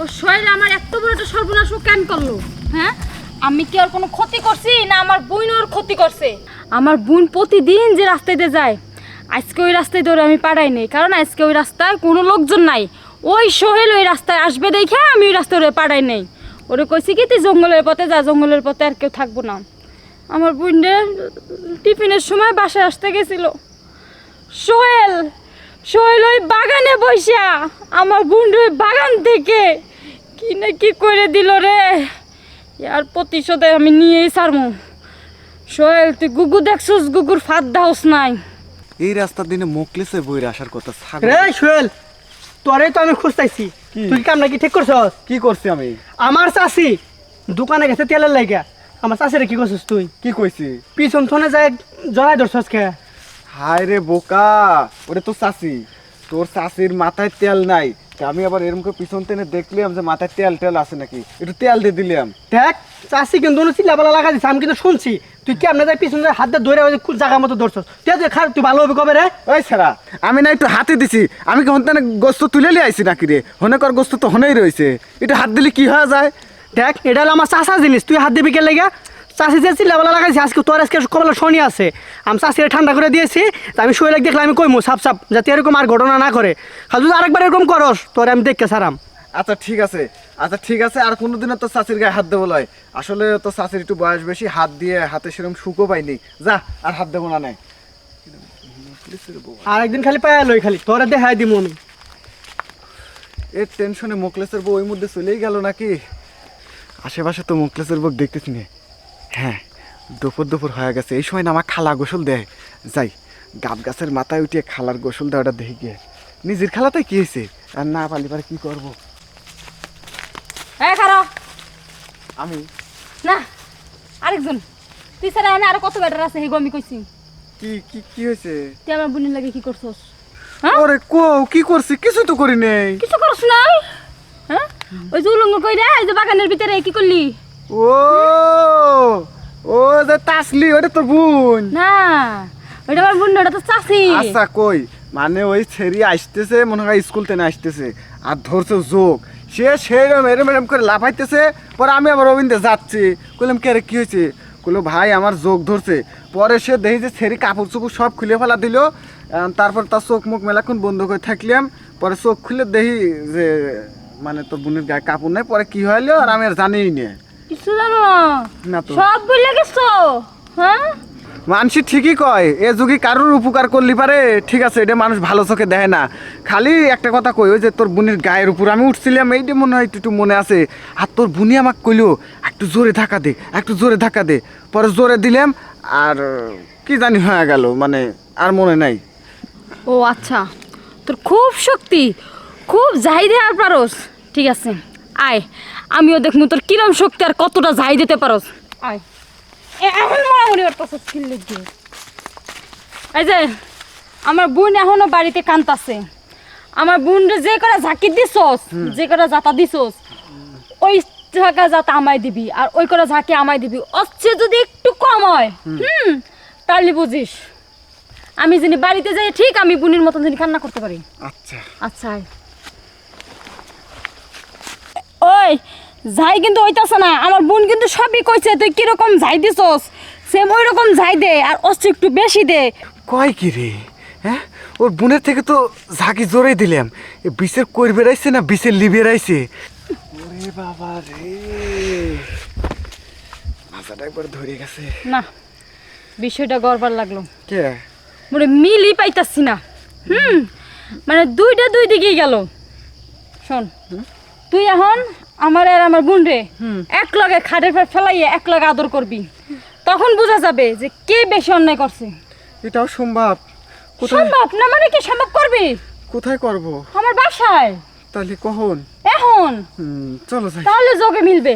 ও শরীর আমার এত বড় একটা সর্বনাশ ও কেন করল? হ্যাঁ? আমি কি আর কোনো ক্ষতি করছি না আমার বোন ওর ক্ষতি করছে? আমার বোন প্রতিদিন যে রাস্তায় দিয়ে যায়, আজকে ওই রাস্তায় ধরে আমি পাড়াই নেই, কারণ আজকে ওই রাস্তায় কোনো লোকজন নাই। ওই সোহেল ওই রাস্তায় আসবে দেখে আমি ওই রাস্তায় ওরে পাড়াই নেই। ওরে কইছি কি, তুই জঙ্গলের পথে যা, জঙ্গলের পথে আর কেউ থাকব না। আমার বোনের টিফিনের সময় বাসায় আসতে গেছিল। সোহেল সোহেল ওই বাগানে বসা আমার ওই বাগান থেকে কি না কি করে দিল রে? আর প্রতিশোধে আমি নিয়েই সারমু সোহেল তুই গুগু দেখছিস? গুগুর ফাঁদ দাওস নাই। এই রাস্তার দিনে মোকলেসে বইরে আসার কথা রে সোহেল তোরে তো আমি খুঁজতাইছি? তুই কাম নাকি ঠিক করছস? কি করছি আমি? আমার চাষি দোকানে গেছে তেলের লাইগা। আমার চাষিরে কি করছিস তুই? কি কইছি? পিছন থনে যায় জড়াই ধরছস কে? হায় রে বোকা ওরে তো চাষি তোর চাষির মাথায় তেল নাই। তা আমি আবার এরকম করে পিছন টেনে দেখলাম যে মাথায় তেল টেল আছে নাকি। একটু তেল দিয়ে দিলাম। দেখ চাষি কিন্তু চিল্লাপালা লাগা দিছে আমি কিন্তু শুনছি। তুই কেমনে যাই পিছন হাত দিয়ে ধরে ওই জায়গা মতো ধরছস? তুই তুই খারাপ তুই ভালো হবে কবে রে? ওই ছাড়া আমি না একটু হাতে দিছি। আমি কি হন্তানে গোস্ত তুলে লিয়ে আইছি নাকি রে? হনে কর গোস্ত তো হনেই রয়েছে। একটু হাত দিলে কি হয়ে যায়? দেখ এটা হলো আমার চাষা জিনিস। তুই হাত দিবি কে লেগা? চাষি যে চিল্লাপালা লাগাইছে আজকে তোর আজকে কবলা শনি আছে। আমি চাষিরে ঠান্ডা করে দিয়েছি আমি শুয়ে দেখলে আমি কইমু সাপ সাপ যাতে এরকম আর ঘটনা না করে খালি যদি আরেকবার এরকম করস তোর আমি দেখকে সারাম আচ্ছা ঠিক আছে। আচ্ছা ঠিক আছে আর কোনোদিনও তো চাষির গায়ে হাত দেবো লয়। আসলে তো চাষির একটু বয়স বেশি হাত দিয়ে হাতে সেরকম সুখও পাইনি। যা আর হাত দেবো না নাই আর একদিন খালি পায়া লই খালি তোরা দেখাই দিমু আমি। এর টেনশনে মোকলেসের বউ ওই মধ্যে চলেই গেল নাকি? আশেপাশে তো মোকলেসের বউ দেখতেছি নে। হ্যাঁ দুপুর দুপুর হয়ে গেছে। এই সময় না আমার খালা গোসল দেয়। যাই গাব গাছের মাথায় উঠিয়ে খালার গোসল দেওয়াটা দেখে গিয়ে। নিজের খালাতে কি হয়েছে? আর না পালি পারে কি করব? হ্যাঁ আমি। না আরেকজন। তুই স্যার এনে আরও কত ব্যাটার আছে হেগো আমি কইছি। কি কি কি হয়েছে? তুই আমার বোনের লাগে কি করছস? হ্যাঁ? ওরে কো কি করছিস কিছু তো করি নেই। কিছু করছ নাই? হ্যাঁ? ওই যে উলঙ্গ কইরা এই যে বাগানের ভিতরে কি করলি? ও ও যে তাসলি ওটা তোর বোন? না ওইটা আমার বোন ওটা তো চাষি আচ্ছা কই? মানে ওই ছেড়ি আসতেছে মনে হয় স্কুল থেকে আসতেছে। আর ধরছে যোগ সে সেরম এরম এরম করে লাফাইতেছে পরে আমি আবার রবীন্দ্র যাচ্ছি। বললাম কে রে কি হয়েছে? বলল ভাই আমার যোগ ধরছে। পরে সে দেখি যে ছেড়ি কাপড় চোপড় সব খুলে ফেলা দিল। তারপর তার চোখ মুখ মেলাক্ষণ বন্ধ করে থাকলাম। পরে চোখ খুলে দেখি যে মানে তোর বোনের গায়ে কাপড় নাই। পরে কি হইল আর আমি আর জানিই না। কিছু জানো না? তো। সব গেছো? হ্যাঁ? মানুষ ঠিকই কয় এ যুগে কারোর উপকার করলি পারে? ঠিক আছে এটা মানুষ ভালো চোখে দেয় না। খালি একটা কথা কই ওই যে তোর বোনের গায়ের উপর আমি উঠছিলাম এইটা মনে হয় একটু মনে আছে। আর তোর বুনি আমাকে কইলো একটু জোরে ধাক্কা দে একটু জোরে ধাক্কা দে। পরে জোরে দিলাম আর কি জানি হয়ে গেল মানে আর মনে নাই। ও আচ্ছা তোর খুব শক্তি খুব যাই দে আর পারস ঠিক আছে। আয় আমিও দেখব তোর কিরম শক্তি আর কতটা যাই দিতে পারস। আয়। এ এখন মরামরি ওর পাশে খিল্লে এই যে আমার বোন এখনও বাড়িতে কান্তাছে আমার বোন যে করে ঝাঁকি দিছস যে করে জাতা দিছস ওই জায়গা যাতা আমায় দিবি আর ওই করে ঝাঁকি আমায় দিবি। অচ্ছে যদি একটু কম হয় হুম। তাহলে বুঝিস। আমি যিনি বাড়িতে যাই ঠিক আমি বোনের মতন যিনি কান্না করতে পারি। আচ্ছা। আচ্ছা আয়। ওই যাই কিন্তু ওইতাছে না। আমার বোন কিন্তু সবই কইছে তুই কীরকম যাই দিছস? সেম ওই রকম যাই দে আর অস্ত্র একটু বেশি দে। কয় কি রে? হ্যাঁ? ওর বোনের থেকে তো ঝাঁকি জোরে দিলাম। এ বিষের কই বেড়াইছে না বিষের লি বেড়াইছে? ওরে বাবা রে। মাথাটা একবার ধরে গেছে। না বিষয়টা গড়বার লাগল। কে? মোরে মিলই পাইতাছি না। হুম মানে দুইটা দুই দিকেই গেল। শোন তুই এখন আমার আর আমার বোন রে এক লগে খাটের পর ফেলাইয়া এক লগে আদর করবি। তখন বোঝা যাবে যে কে বেশি অন্যায় করছে। এটাও সম্ভব। সম্ভব না মানে কি সম্ভব করবি? কোথায় করব? আমার বাসায়। তাহলে কখন? এখন। হুম, চলো যাই। তাহলে যোগে মিলবে।